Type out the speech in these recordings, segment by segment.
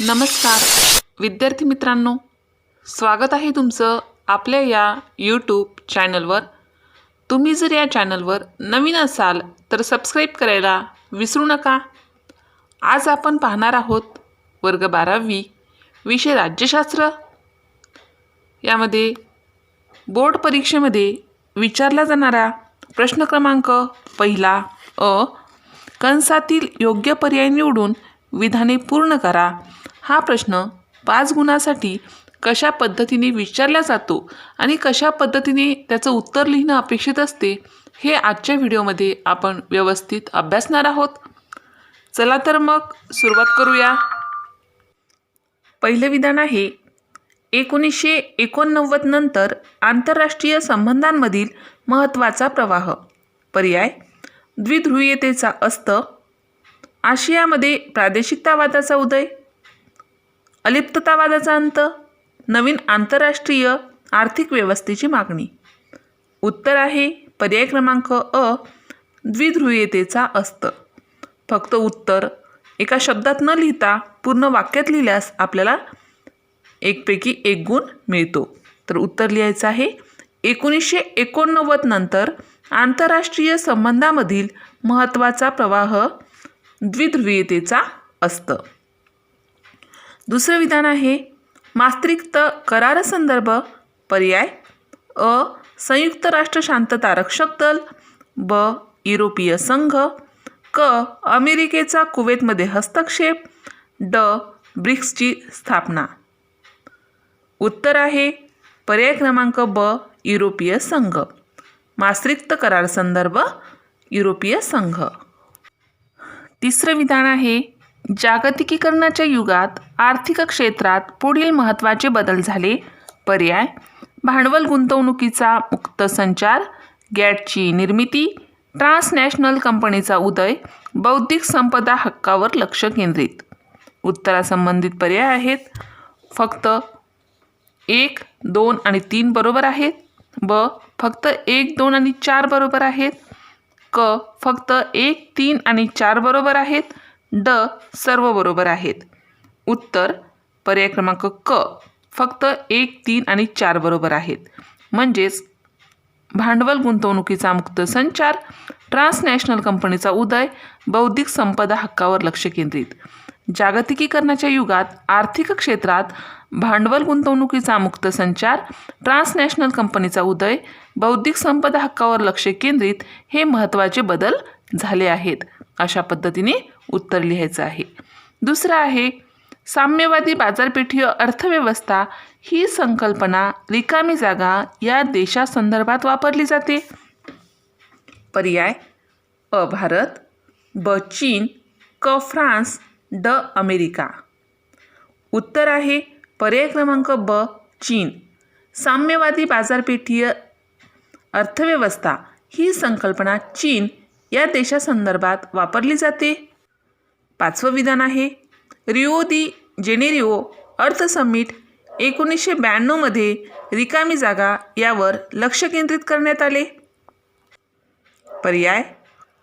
नमस्कार. विद्यार्थी मित्रांनो स्वागत आहे तुमचं आपल्या या यूट्यूब चॅनलवर तुम्ही जर या चॅनलवर नवीन असाल तर सबस्क्राईब करायला विसरू नका. आज आपण पाहणार आहोत वर्ग बारावी विषय राज्यशास्त्र. यामध्ये बोर्ड परीक्षेमध्ये विचारला जाणारा प्रश्न क्रमांक पहिला अ. कंसातील योग्य पर्याय निवडून विधाने पूर्ण करा. हा प्रश्न पाच गुणासाठी कशा पद्धतीने विचारला जातो आणि कशा पद्धतीने त्याचं उत्तर लिहिणं अपेक्षित असते हे आजच्या व्हिडिओमध्ये आपण व्यवस्थित अभ्यासणार आहोत. चला तर मग सुरुवात करूया. पहिलं विधान आहे एकोणीसशे एकोणनव्वद नंतर आंतरराष्ट्रीय संबंधांमधील महत्त्वाचा प्रवाह. पर्याय द्विध्रुवीयतेचा अस्त आशियामध्ये प्रादेशिकतावादाचा उदय अलिप्ततावादाचा अंत नवीन आंतरराष्ट्रीय आर्थिक व्यवस्थेची मागणी. उत्तर आहे पर्याय क्रमांक अ द्विध्रुवीयतेचा अस्त. फक्त उत्तर एका शब्दात न लिहिता पूर्ण वाक्यात लिहिल्यास आपल्याला एकपैकी एक गुण मिळतो. तर उत्तर लिहायचं आहे एकोणीसशे एकोणनव्वद नंतर आंतरराष्ट्रीय संबंधामधील महत्त्वाचा प्रवाह द्विध्रुवीयतेचा असतं. दुसरं विधान आहे मास्त्रिक्त करार संदर्भ पर्याय. अ. संयुक्त राष्ट्र शांतता रक्षक दल. ब. युरोपीय संघ. क. अमेरिकेचा कुवेतमध्ये हस्तक्षेप. ड. ब्रिक्सची स्थापना. उत्तर आहे पर्याय क्रमांक ब. युरोपीय संघ. मास्त्रिक्त करार संदर्भ युरोपीय संघ. तिसरं विधान आहे जागतिकीकरणाच्या युगात आर्थिक क्षेत्रात पुढील महत्त्वाचे बदल झाले. पर्याय भांडवल गुंतवणुकीचा मुक्त संचार गॅटची निर्मिती ट्रान्सनॅशनल कंपनीचा उदय बौद्धिक संपदा हक्कावर लक्ष केंद्रित. उत्तरासंबंधित पर्याय आहेत. फक्त एक दोन आणि तीन बरोबर आहेत. ब फक्त एक दोन आणि चार बरोबर आहेत. क फक्त एक तीन आणि चार बरोबर आहेत. ड सर्व बरोबर आहेत. उत्तर पर्याय क्रमांक क. फक्त एक तीन आणि चार बरोबर आहेत. म्हणजेच भांडवल गुंतवणुकीचा मुक्त संचार ट्रान्सनॅशनल कंपनीचा उदय बौद्धिक संपदा हक्कावर लक्ष केंद्रित. जागतिकीकरणाच्या युगात आर्थिक क्षेत्रात भांडवल गुंतवणुकीचा मुक्त संचार ट्रान्सनॅशनल कंपनीचा उदय बौद्धिक संपदा हक्कावर लक्ष केंद्रित हे महत्त्वाचे बदल झाले आहेत. अशा पद्धतीने उत्तर लिहायचं आहे. दुसरं आहे साम्यवादी बाजारपेठीय अर्थव्यवस्था ही संकल्पना रिकामी जागा या देशासंदर्भात वापरली जाते. पर्याय अ भारत ब चीन क फ्रान्स ड अमेरिका. उत्तर आहे पर्याय क्रमांक ब चीन. साम्यवादी बाजारपेठीय अर्थव्यवस्था ही संकल्पना चीन या देशासंदर्भात वापरली जाते. पाचवं विधान आहे रिओ दी जेनेरिओ अर्थ समिट एकोणीसशे ब्याण्णवमध्ये रिकामी जागा यावर लक्ष केंद्रित करण्यात आले. पर्याय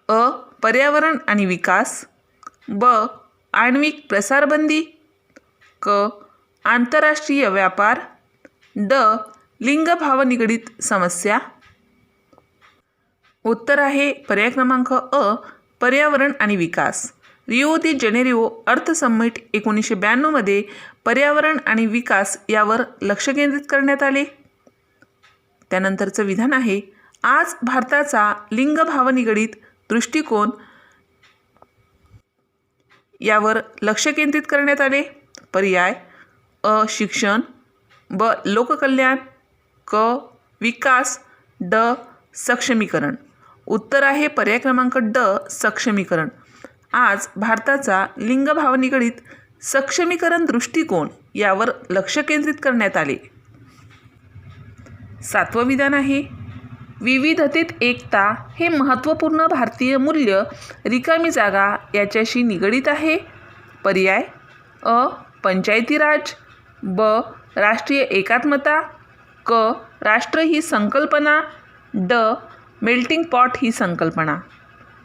अ पर्यावरण आणि विकास ब आण्विक प्रसारबंदी क आंतरराष्ट्रीय व्यापार ड लिंगभावनिगडित समस्या. उत्तर आहे पर्याय क्रमांक अ पर्यावरण आणि विकास. रिओ दी जेनेरिओ अर्थ समिट एकोणीसशे ब्याण्णवमध्ये पर्यावरण आणि विकास यावर लक्ष केंद्रित करण्यात आले. त्यानंतरचं विधान आहे आज भारताचा लिंगभावनिगडित दृष्टिकोन यावर लक्ष केंद्रित करण्यात आले. पर्याय अ शिक्षण ब लोककल्याण क विकास ड सक्षमीकरण. उत्तर आहे पर्याय क्रमांक ड सक्षमीकरण. आज भारताचा लिंगभावनिगडित सक्षमीकरण दृष्टिकोन यावर लक्ष केंद्रित करण्यात आले. सातवं विधान आहे विविधतेत एकता हे महत्त्वपूर्ण भारतीय मूल्य रिकामी जागा याच्याशी निगडीत आहे. पर्याय अ पंचायती राज ब राष्ट्रीय एकात्मता क राष्ट्र ही संकल्पना ड मेल्टिंग पॉट ही संकल्पना.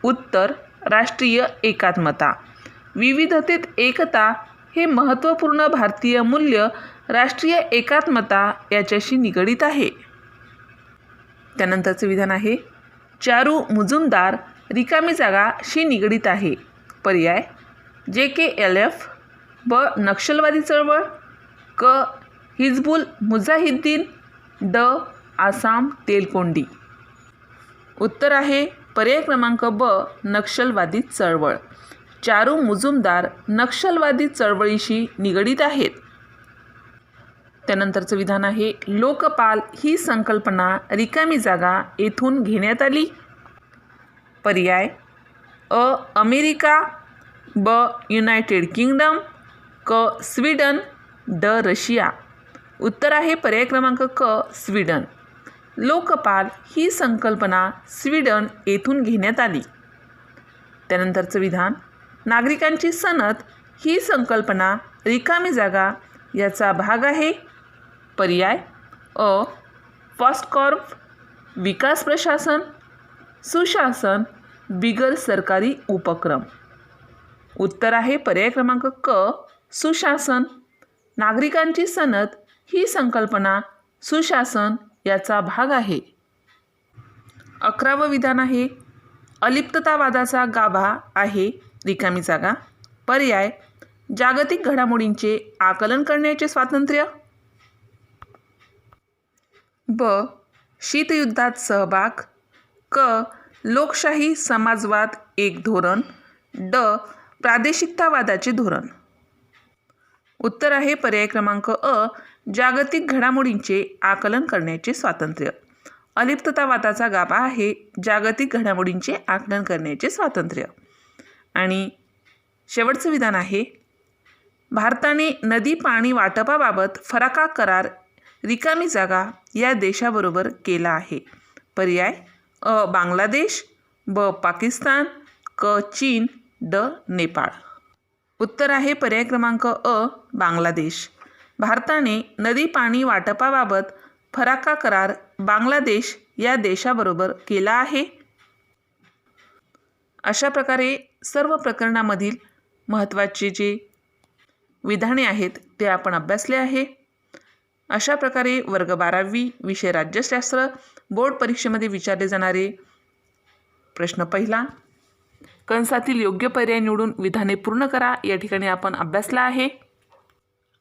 उत्तर राष्ट्रीय एकात्मता. विविधतेत एकता हे महत्त्वपूर्ण भारतीय मूल्य राष्ट्रीय एकात्मता याच्याशी निगडीत आहे. त्यानंतरचं विधान आहे. चारू मुजुमदार रिकामी जागा शी निगडीत आहे. पर्याय जे के एल एफ ब नक्षलवादी चळवळ क हिजबुल मुजाहिद्दीन ड आसाम तेलकोंडी. उत्तर आहे पर्याय क्रमांक ब नक्षलवादी चळवळ. चारू मुजुमदार नक्षलवादी चळवळीशी निगडीत आहेत. त्यानंतरचं विधान आहे लोकपाल ही संकल्पना रिकामी जागा येथून घेण्यात आली. पर्याय अ अमेरिका ब युनायटेड किंगडम क स्वीडन ड रशिया. उत्तर आहे पर्याय क्रमांक क स्वीडन. लोकपाल ही संकल्पना स्वीडन येथून घेण्यात आली. त्यानंतरचं विधान नागरिकांची सनद ही संकल्पना रिकामी जागा याचा भाग आहे. पर्याय अ फॉस्टकॉर्प विकास प्रशासन सुशासन बिगर सरकारी उपक्रम. उत्तर आहे पर्याय क्रमांक क सुशासन. नागरिकांची सनद ही संकल्पना सुशासन याचा भाग आहे. अकरावं विधान आहे. अलिप्ततावादाचा गाभा आहे. रिकामी जागा. पर्याय जागतिक घडामोडींचे आकलन करण्याचे स्वातंत्र्य. ब शीतयुद्धात सहभाग. क लोकशाही समाजवाद एक धोरण. ड प्रादेशिकतावादाचे धोरण. उत्तर आहे पर्याय क्रमांक अ जागतिक घडामोडींचे आकलन करण्याचे स्वातंत्र्य. अलिप्ततावादाचा गाभा आहे जागतिक घडामोडींचे आकलन करण्याचे स्वातंत्र्य. आणि शेवटचं विधान आहे भारताने नदी पाणी वाटपाबाबत फराका करार रिकामी जागा या देशाबरोबर केला आहे. पर्याय अ बांगलादेश ब पाकिस्तान क चीन ड नेपाळ. उत्तर आहे पर्याय क्रमांक अ बांगलादेश. भारताने नदी पाणी वाटपाबाबत फराका करार बांगलादेश या देशाबरोबर केला आहे. अशा प्रकारे सर्व प्रकरणामधील महत्त्वाचे जे विधाने आहेत ते आपण अभ्यासले आहे. अशा प्रकारे वर्ग बारावी विषय राज्यशास्त्र बोर्ड परीक्षेमध्ये विचारले जाणारे प्रश्न पहिला कंसातील योग्य पर्याय निवडून विधाने पूर्ण करा या ठिकाणी आपण अभ्यासला आहे.